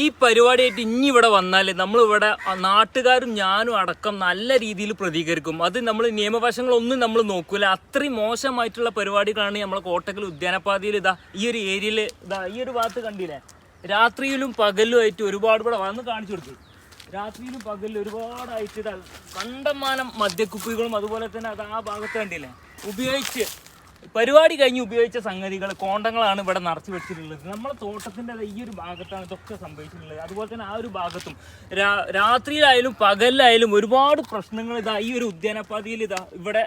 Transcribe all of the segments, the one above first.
ഈ പരിപാടിയായിട്ട് ഇനി ഇവിടെ വന്നാൽ നമ്മളിവിടെ നാട്ടുകാരും ഞാനും അടക്കം നല്ല രീതിയിൽ പ്രതികരിക്കും. അത് നമ്മൾ നിയമവശങ്ങളൊന്നും നമ്മൾ നോക്കൂല. അത്രയും മോശമായിട്ടുള്ള പരിപാടികളാണ് നമ്മളെ കോട്ടക്കൽ ഉദ്യാനപാതയിൽ ഇതാ ഈ ഒരു ഏരിയയിൽ ഇതാ ഈ ഒരു ഭാഗത്ത് കണ്ടില്ലേ? രാത്രിയിലും പകലും ആയിട്ട് ഒരുപാട് ഇവിടെ വന്ന് കാണിച്ചു കൊടുത്തു. രാത്രിയിലും പകലിലും ഒരുപാടായിട്ട് ഇതാ കണ്ടമാനം മദ്യക്കുപ്പികളും അതുപോലെ തന്നെ അത് ആ ഭാഗത്ത് കണ്ടില്ലേ? ഉപയോഗിച്ച് പരിപാടി കഴിഞ്ഞ് ഉപയോഗിച്ച സംഗതികൾ കോണ്ടങ്ങളാണ് ഇവിടെ നിറച്ച് വെച്ചിട്ടുള്ളത്. നമ്മുടെ തോട്ടത്തിന്റെ ഈ ഒരു ഭാഗത്താണ് ഇതൊക്കെ സംഭവിച്ചിട്ടുള്ളത്. അതുപോലെ തന്നെ ആ ഒരു ഭാഗത്തും രാത്രിയിലായാലും പകലിലായാലും ഒരുപാട് പ്രശ്നങ്ങൾ ഇതാ ഈ ഒരു ഉദ്യാനപാതിയിൽ ഇതാ ഇവിടെ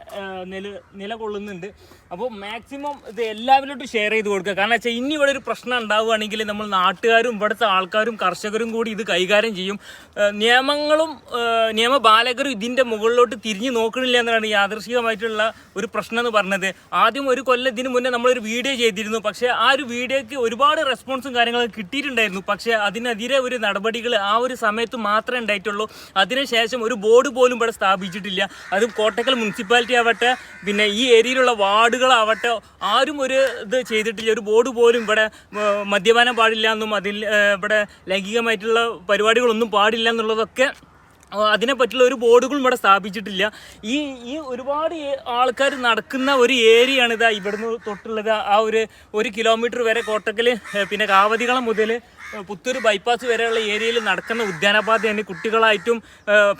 നില നിലകൊള്ളുന്നുണ്ട്. അപ്പോൾ മാക്സിമം ഇത് എല്ലാവരിലോട്ടും ഷെയർ ചെയ്ത് കൊടുക്കുക. കാരണം വെച്ചാൽ ഇനി ഇവിടെ ഒരു പ്രശ്നം ഉണ്ടാവുകയാണെങ്കിൽ നമ്മൾ നാട്ടുകാരും ഇവിടുത്തെ ആൾക്കാരും കർഷകരും കൂടി ഇത് കൈകാര്യം ചെയ്യും. നിയമങ്ങളും നിയമപാലകരും ഇതിന്റെ മുകളിലോട്ട് തിരിഞ്ഞു നോക്കുന്നില്ല എന്നാണ് യാദൃശികമായിട്ടുള്ള ഒരു പ്രശ്നം എന്ന് പറഞ്ഞത്. ആദ്യം ഒരു കൊല്ലത്തിന് മുന്നേ നമ്മളൊരു വീഡിയോ ചെയ്തിരുന്നു. പക്ഷേ ആ ഒരു വീഡിയോക്ക് ഒരുപാട് റെസ്പോൺസും കാര്യങ്ങളും കിട്ടിയിട്ടുണ്ടായിരുന്നു. പക്ഷേ അതിനെതിരെ ഒരു നടപടികൾ ആ ഒരു സമയത്ത് മാത്രമേ ഉണ്ടായിട്ടുള്ളൂ. അതിനുശേഷം ഒരു ബോർഡ് പോലും ഇവിടെ സ്ഥാപിച്ചിട്ടില്ല. അത് കോട്ടക്കൽ മുനിസിപ്പാലിറ്റി ആവട്ടെ പിന്നെ ഈ ഏരിയയിലുള്ള വാർഡുകളാവട്ടെ ആരും ഒരു ഇത് ചെയ്തിട്ടില്ല. ഒരു ബോർഡ് പോലും ഇവിടെ മദ്യപാനം പാടില്ല എന്നും അതിൽ ഇവിടെ ലൈംഗികമായിട്ടുള്ള പരിപാടികളൊന്നും പാടില്ല എന്നുള്ളതൊക്കെ അതിനെ പറ്റിയുള്ള ഒരു ബോർഡുകളും ഇവിടെ സ്ഥാപിച്ചിട്ടില്ല. ഈ ഈ ഒരുപാട് ആൾക്കാർ നടക്കുന്ന ഒരു ഏരിയയാണ് ഇതാ ഇവിടുന്ന് തൊട്ടുള്ളത്. ആ ഒരു ഒരു കിലോമീറ്റർ വരെ കോട്ടക്കൽ പിന്നെ കാവതികളം മുതൽ പുത്തൂർ ബൈപ്പാസ് വരെയുള്ള ഏരിയയിൽ നടക്കുന്ന ഉദ്യാനപാത തന്നെ കുട്ടികളായിട്ടും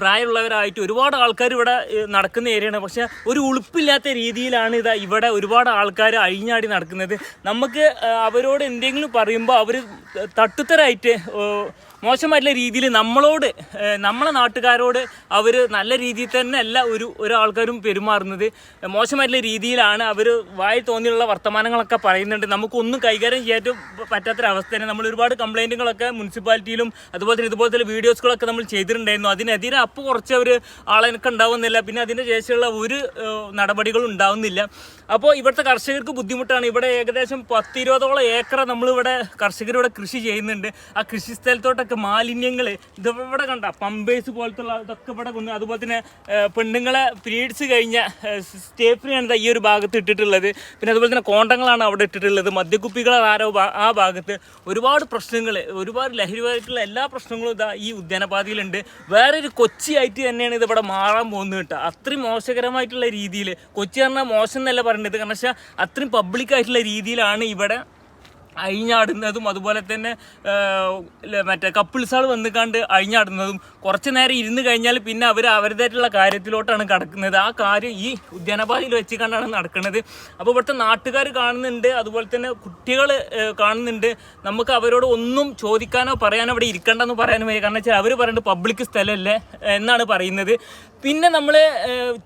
പ്രായമുള്ളവരായിട്ടും ഒരുപാട് ആൾക്കാർ ഇവിടെ നടക്കുന്ന ഏരിയയാണ്. പക്ഷെ ഒരു ഉളുപ്പില്ലാത്ത രീതിയിലാണ് ഇത് ഇവിടെ ഒരുപാട് ആൾക്കാർ അഴിഞ്ഞാടി നടക്കുന്നത്. നമുക്ക് അവരോട് എന്തെങ്കിലും പറയുമ്പോൾ അവർ തട്ടുത്തരായിട്ട് മോശമായിട്ടുള്ള രീതിയിൽ നമ്മളോട് നമ്മളെ നാട്ടുകാരോട് അവർ നല്ല രീതിയിൽ തന്നെ അല്ല ഒരു ഒരാൾക്കാരും പെരുമാറുന്നത്. മോശമായിട്ടുള്ള രീതിയിലാണ് അവർ വായി തോന്നിയുള്ള വർത്തമാനങ്ങളൊക്കെ പറയുന്നുണ്ട്. നമുക്കൊന്നും കൈകാര്യം ചെയ്യാൻ പറ്റാത്തൊരവസ്ഥയാണ്. നമ്മൾ ഒരുപാട് കംപ്ലൈന്റുകളൊക്കെ മുനിസിപ്പാലിറ്റിയിലും അതുപോലെ തന്നെ ഇതുപോലത്തെ വീഡിയോസുകളൊക്കെ നമ്മൾ ചെയ്തിട്ടുണ്ടായിരുന്നു. അതിനെതിരെ അപ്പോൾ കുറച്ച് അവർ ആളെനക്ക് ഉണ്ടാവുന്നില്ല. പിന്നെ അതിന്റെ ശേഷമുള്ള ഒരു നടപടികളും ഉണ്ടാവുന്നില്ല. അപ്പോൾ ഇവിടുത്തെ കർഷകർക്ക് ബുദ്ധിമുട്ടാണ്. ഇവിടെ ഏകദേശം പത്തിരുപതോളം ഏക്കർ നമ്മളിവിടെ കർഷകരിവിടെ കൃഷി ചെയ്യുന്നുണ്ട്. ആ കൃഷി സ്ഥലത്തോട്ടൊക്കെ മാലിന്യങ്ങൾ ഇതിവിടെ കണ്ട പമ്പേഴ്സ് പോലത്തുള്ള ഇതൊക്കെ ഇവിടെ കൊണ്ട് അതുപോലെ തന്നെ പെണ്ണുങ്ങളെ പീരീഡ്സ് കഴിഞ്ഞ സ്റ്റേപ്പിനെയാണ് ഈ ഒരു ഭാഗത്ത് ഇട്ടിട്ടുള്ളത്. പിന്നെ അതുപോലെ തന്നെ കോണ്ടങ്ങളാണ് അവിടെ ഇട്ടിട്ടുള്ളത്. മദ്യക്കുപ്പികൾ ആരോ ആ ഭാഗത്ത്. ഒരുപാട് പ്രശ്നങ്ങൾ ഒരുപാട് ലഹരിപരമായിട്ടുള്ള എല്ലാ പ്രശ്നങ്ങളും ഇതാ ഈ ഉദ്യാനപാതയിലുണ്ട്. വേറൊരു കൊച്ചിയായിട്ട് തന്നെയാണ് ഇത് ഇവിടെ മാറാൻ പോകുന്നത് കേട്ടോ. അത്രയും മോശകരമായിട്ടുള്ള രീതിയിൽ കൊച്ചി പറഞ്ഞാൽ മോശം എന്നല്ല പറയേണ്ടത് കാരണം വെച്ചാൽ അത്രയും പബ്ലിക് ആയിട്ടുള്ള രീതിയിലാണ് ഇവിടെ അഴിഞ്ഞാടുന്നതും അതുപോലെ തന്നെ മറ്റേ കപ്പിൾസാൾ വന്നിക്കാണ്ട് അഴിഞ്ഞാടുന്നതും കുറച്ച് നേരം ഇരുന്ന് കഴിഞ്ഞാൽ പിന്നെ അവർ അവരുടേതായിട്ടുള്ള കാര്യത്തിലോട്ടാണ് കടക്കുന്നത്. ആ കാര്യം ഈ ഉദ്യാനപാതയിൽ വെച്ച് കണ്ടാണ് നടക്കുന്നത്. അപ്പോൾ ഇവിടുത്തെ നാട്ടുകാർ കാണുന്നുണ്ട് അതുപോലെ തന്നെ കുട്ടികൾ കാണുന്നുണ്ട്. നമുക്ക് അവരോട് ഒന്നും ചോദിക്കാനോ പറയാനോ അവിടെ ഇരിക്കണ്ടെന്ന് പറയാനോ വയ്യ. കാരണം വെച്ചാൽ അവർ പറയുന്നത് പബ്ലിക് സ്ഥലമല്ലേ എന്നാണ് പറയുന്നത്. പിന്നെ നമ്മൾ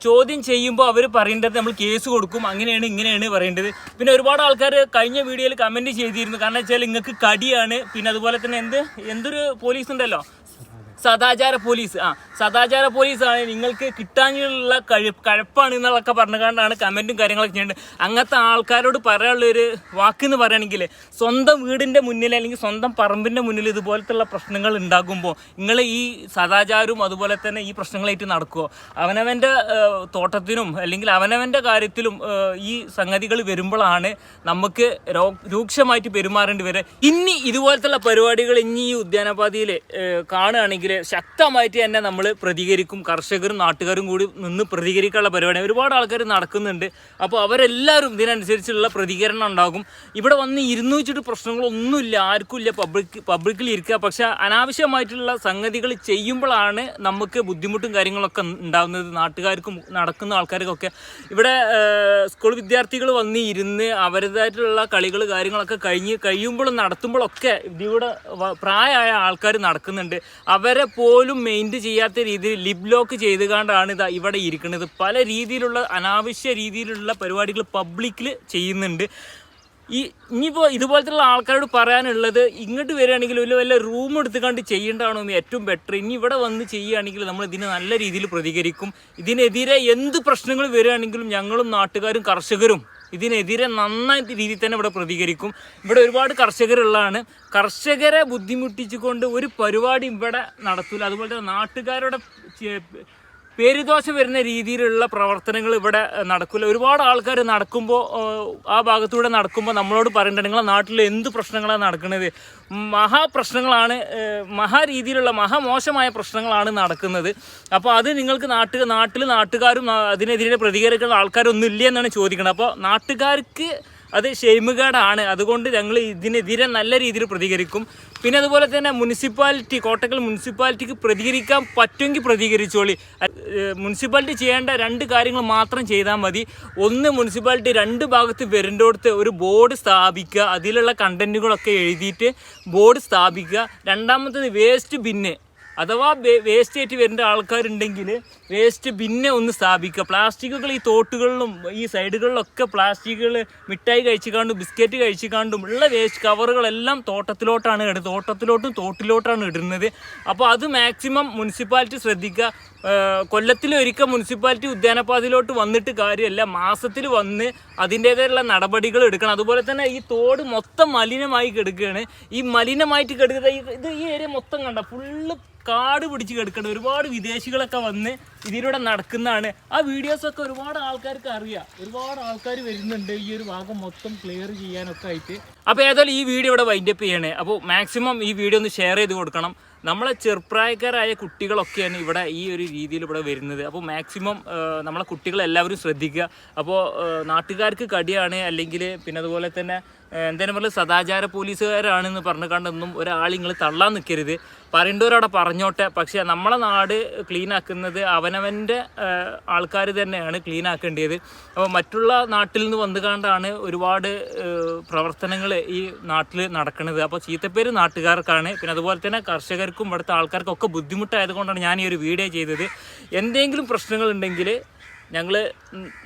ചോദ്യം ചെയ്യുമ്പോൾ അവർ പറയേണ്ടത് നമ്മൾ കേസ് കൊടുക്കും അങ്ങനെയാണ് ഇങ്ങനെയാണ് പറയേണ്ടത്. പിന്നെ ഒരുപാട് ആൾക്കാർ കഴിഞ്ഞ വീഡിയോയിൽ കമന്റ് ചെയ്തിരുന്നു. കാരണം വെച്ചാൽ നിങ്ങൾക്ക് കടിയാണ്. പിന്നെ അതുപോലെ തന്നെ എന്ത് എന്തൊരു പോലീസ് ഉണ്ടല്ലോ സദാചാര പോലീസ് ആ സദാചാര പോലീസാണ്. നിങ്ങൾക്ക് കിട്ടാനുള്ള കഴി കഴപ്പാണ് എന്നുള്ളതൊക്കെ പറഞ്ഞുകൊണ്ടാണ് കമന്റും കാര്യങ്ങളൊക്കെ ചെയ്യുന്നത്. അങ്ങനത്തെ ആൾക്കാരോട് പറയാനുള്ളൊരു വാക്കെന്ന് പറയുകയാണെങ്കിൽ സ്വന്തം വീടിന്റെ മുന്നിൽ അല്ലെങ്കിൽ സ്വന്തം പറമ്പിന്റെ മുന്നിൽ ഇതുപോലത്തുള്ള പ്രശ്നങ്ങൾ ഉണ്ടാകുമ്പോൾ നിങ്ങൾ ഈ സദാചാരവും അതുപോലെ തന്നെ ഈ പ്രശ്നങ്ങളായിട്ട് നടക്കുമോ അവനവന്റെ തോട്ടത്തിനും അല്ലെങ്കിൽ അവനവന്റെ കാര്യത്തിലും ഈ സംഗതികൾ വരുമ്പോഴാണ് നമുക്ക് രൂക്ഷമായിട്ട് പെരുമാറേണ്ടി വരിക. ഇനി ഇതുപോലത്തുള്ള പരിപാടികൾ ഇനി ഈ ഉദ്യാനപാതിയിൽ കാണുകയാണെങ്കിൽ ശക്തമായിട്ട് തന്നെ നമ്മൾ പ്രതികരിക്കും. കർഷകരും നാട്ടുകാരും കൂടി നിന്ന് പ്രതികരിക്കാനുള്ള പരിപാടി. ഒരുപാട് ആൾക്കാർ നടക്കുന്നുണ്ട്. അപ്പോൾ അവരെല്ലാവരും ഇതിനനുസരിച്ചുള്ള പ്രതികരണം ഉണ്ടാകും. ഇവിടെ വന്ന് ഇരുന്നു വെച്ചിട്ട് പ്രശ്നങ്ങളൊന്നുമില്ല. ആർക്കും ഇല്ല. പബ്ലിക് പബ്ലിക്കിൽ ഇരിക്കുക. പക്ഷെ അനാവശ്യമായിട്ടുള്ള സംഗതികൾ ചെയ്യുമ്പോഴാണ് നമുക്ക് ബുദ്ധിമുട്ടും കാര്യങ്ങളൊക്കെ ഉണ്ടാകുന്നത് നാട്ടുകാർക്കും നടക്കുന്ന ആൾക്കാർക്കൊക്കെ. ഇവിടെ സ്കൂൾ വിദ്യാർത്ഥികൾ വന്ന് ഇരുന്ന് അവരുടേതായിട്ടുള്ള കളികൾ കാര്യങ്ങളൊക്കെ കഴിഞ്ഞ് കഴിയുമ്പോഴും നടത്തുമ്പോഴൊക്കെ ഇവിടെ പ്രായമായ ആൾക്കാർ നടക്കുന്നുണ്ട്. അവരെ പോലും മെയിന്റ് ചെയ്യാത്ത രീതിയിൽ ലിപ് ലോക്ക് ചെയ്ത് ചെയ്തുകൊണ്ടാണ് ഇതാ ഇവിടെ ഇരിക്കുന്നത്. പല രീതിയിലുള്ള അനാവശ്യ രീതിയിലുള്ള പരിപാടികൾ പബ്ലിക്കിൽ ചെയ്യുന്നുണ്ട്. ഈ ഇനിയിപ്പോൾ ഇതുപോലത്തുള്ള ആൾക്കാരോട് പറയാനുള്ളത് ഇങ്ങോട്ട് വരികയാണെങ്കിൽ വലിയ വല്ല റൂം എടുത്തുകൊണ്ട് ചെയ്യേണ്ടതാണോ എന്ന് ഏറ്റവും ബെറ്റർ ഇനി ഇവിടെ വന്ന് ചെയ്യുകയാണെങ്കിൽ നമ്മൾ ഇതിനെ നല്ല രീതിയിൽ പ്രതികരിക്കും. ഇതിനെതിരെ എന്ത് പ്രശ്നങ്ങൾ വരികയാണെങ്കിലും ഞങ്ങളും നാട്ടുകാരും കർഷകരും ഇതിനെതിരെ നന്നായി രീതിയിൽ തന്നെ ഇവിടെ പ്രതികരിക്കും. ഇവിടെ ഒരുപാട് കർഷകരുള്ളതാണ്. കർഷകരെ ബുദ്ധിമുട്ടിച്ചുകൊണ്ട് ഒരു പരിപാടി ഇവിടെ നടത്തൂല. അതുപോലെ തന്നെ നാട്ടുകാരുടെ പേരുദോഷം വരുന്ന രീതിയിലുള്ള പ്രവർത്തനങ്ങൾ ഇവിടെ നടക്കില്ല ഒരുപാട് ആൾക്കാർ നടക്കുമ്പോൾ ആ ഭാഗത്തൂടെ നടക്കുമ്പോൾ നമ്മളോട് പറയേണ്ടത് നിങ്ങളെ നാട്ടിൽ എന്ത് പ്രശ്നങ്ങളാണ് നടക്കുന്നത് മഹാപ്രശ്നങ്ങളാണ് മഹാ രീതിയിലുള്ള മഹാമോശമായ പ്രശ്നങ്ങളാണ് നടക്കുന്നത്. അപ്പോൾ അത് നിങ്ങൾക്ക് നാട്ടിൽ നാട്ടിൽ നാട്ടുകാരും അതിനെതിരെ പ്രതികരിക്കുന്ന ആൾക്കാരൊന്നും ഇല്ല എന്നാണ് ചോദിക്കുന്നത് അപ്പോൾ നാട്ടുകാർക്ക് അത് ഷെയ്മുകേടാണ് അതുകൊണ്ട് ഞങ്ങൾ ഇതിനെതിരെ നല്ല രീതിയിൽ പ്രതികരിക്കും. പിന്നെ അതുപോലെ തന്നെ മുനിസിപ്പാലിറ്റി കോട്ടക്കൽ മുനിസിപ്പാലിറ്റിക്ക് പ്രതികരിക്കാൻ പറ്റുമെങ്കിൽ പ്രതികരിച്ചോളി. മുനിസിപ്പാലിറ്റി ചെയ്യേണ്ട രണ്ട് കാര്യങ്ങൾ മാത്രം ചെയ്താൽ മതി. ഒന്ന് മുനിസിപ്പാലിറ്റി രണ്ട് ഭാഗത്ത് വരേണ്ടടുത്ത് ഒരു ബോർഡ് സ്ഥാപിക്കുക. അതിലുള്ള കണ്ടന്റുകളൊക്കെ എഴുതിയിട്ട് ബോർഡ് സ്ഥാപിക്കുക. രണ്ടാമത്തത് വേസ്റ്റ് ബിന്ന്. അഥവാ വേസ്റ്റ് ആയിട്ട് വരേണ്ട ആൾക്കാരുണ്ടെങ്കിൽ വേസ്റ്റ് പിന്നെ ഒന്ന് സ്ഥാപിക്കുക. പ്ലാസ്റ്റിക്കുകൾ ഈ തോട്ടുകളിലും ഈ സൈഡുകളിലൊക്കെ പ്ലാസ്റ്റിക്കുകൾ മിഠായി കഴിച്ചു കാണ്ടും ബിസ്ക്കറ്റ് കഴിച്ചു കാണ്ടും ഉള്ള വേസ്റ്റ് കവറുകളെല്ലാം തോട്ടത്തിലോട്ടാണ് ഇടുന്നത്. തോട്ടത്തിലോട്ടും തോട്ടിലോട്ടാണ് ഇടുന്നത്. അപ്പോൾ അത് മാക്സിമം മുനിസിപ്പാലിറ്റി ശ്രദ്ധിക്കുക. കൊല്ലത്തിലൊരിക്കൽ മുനിസിപ്പാലിറ്റി ഉദ്യാനപാതയിലോട്ട് വന്നിട്ട് കാര്യമല്ല. മാസത്തിൽ വന്ന് അതിന്റേതായുള്ള നടപടികൾ എടുക്കണം. അതുപോലെ തന്നെ ഈ തോട് മൊത്തം മലിനമായി കിടക്കുകയാണ്. ഈ മലിനമായിട്ട് കിടക്കുന്ന ഇത് ഈ ഏരിയ മൊത്തം കണ്ട ഫുള്ള് കാട് പിടിച്ച് കിടക്കണം ഒരുപാട് വിദേശികളൊക്കെ വന്ന് ഇതിലൂടെ നടക്കുന്നതാണ്. ആ വീഡിയോസൊക്കെ ഒരുപാട് ആൾക്കാർക്ക് അറിയാം. ഒരുപാട് ആൾക്കാർ വരുന്നുണ്ട് ഈ ഒരു ഭാഗം മൊത്തം ക്ലിയർ ചെയ്യാനൊക്കെ ആയിട്ട്. അപ്പോൾ ഏതായാലും ഈ വീഡിയോ ഇവിടെ വൈൻഡപ്പ് ചെയ്യണേ. അപ്പോൾ മാക്സിമം ഈ വീഡിയോ ഒന്ന് ഷെയർ ചെയ്ത് കൊടുക്കണം. നമ്മളെ ചെറുപ്രായക്കാരായ കുട്ടികളൊക്കെയാണ് ഇവിടെ ഈ ഒരു രീതിയിൽ ഇവിടെ വരുന്നത്. അപ്പോൾ മാക്സിമം നമ്മളെ കുട്ടികളെല്ലാവരും ശ്രദ്ധിക്കുക. അപ്പോൾ നാട്ടുകാർക്ക് കടിയാണ്. അല്ലെങ്കിൽ പിന്നെ അതുപോലെ തന്നെ എന്തായാലും പറഞ്ഞാൽ സദാചാര പോലീസുകാരാണെന്ന് പറഞ്ഞു കണ്ടൊന്നും ഒരാൾ നിങ്ങൾ തള്ളാൻ നിൽക്കരുത് പറയേണ്ടവരവിടെ പറഞ്ഞോട്ടെ. പക്ഷേ നമ്മളെ നാട് ക്ലീൻ ആക്കുന്നത് അവനവന്റെ ആൾക്കാർ തന്നെയാണ് ക്ലീൻ ആക്കേണ്ടത്. അപ്പോൾ മറ്റുള്ള നാട്ടിൽ നിന്ന് വന്നു കണ്ടാണ് ഒരുപാട് പ്രവർത്തനങ്ങൾ ഈ നാട്ടിൽ നടക്കുന്നത് അപ്പോൾ ചീത്തപ്പേര് നാട്ടുകാർക്കാണ്. പിന്നെ അതുപോലെ തന്നെ കർഷകർക്കും ഇവിടുത്തെ ആൾക്കാർക്കും ഒക്കെ ബുദ്ധിമുട്ടായതുകൊണ്ടാണ് ഞാൻ ഈ ഒരു വീഡിയോ ചെയ്തത്. എന്തെങ്കിലും പ്രശ്നങ്ങളുണ്ടെങ്കിൽ ഞങ്ങൾ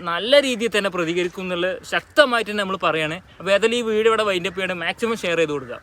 നല്ല രീതിയിൽ തന്നെ പ്രതികരിക്കും എന്നുള്ളത് ശക്തമായിട്ട് തന്നെ നമ്മൾ പറയുകയാണ് അപ്പോൾ ഏതായാലും ഈ വീഡിയോ ഇവിടെ വൈൻഡപ്പ് ചെയ്യണം. മാക്സിമം ഷെയർ ചെയ്ത് കൊടുക്കുക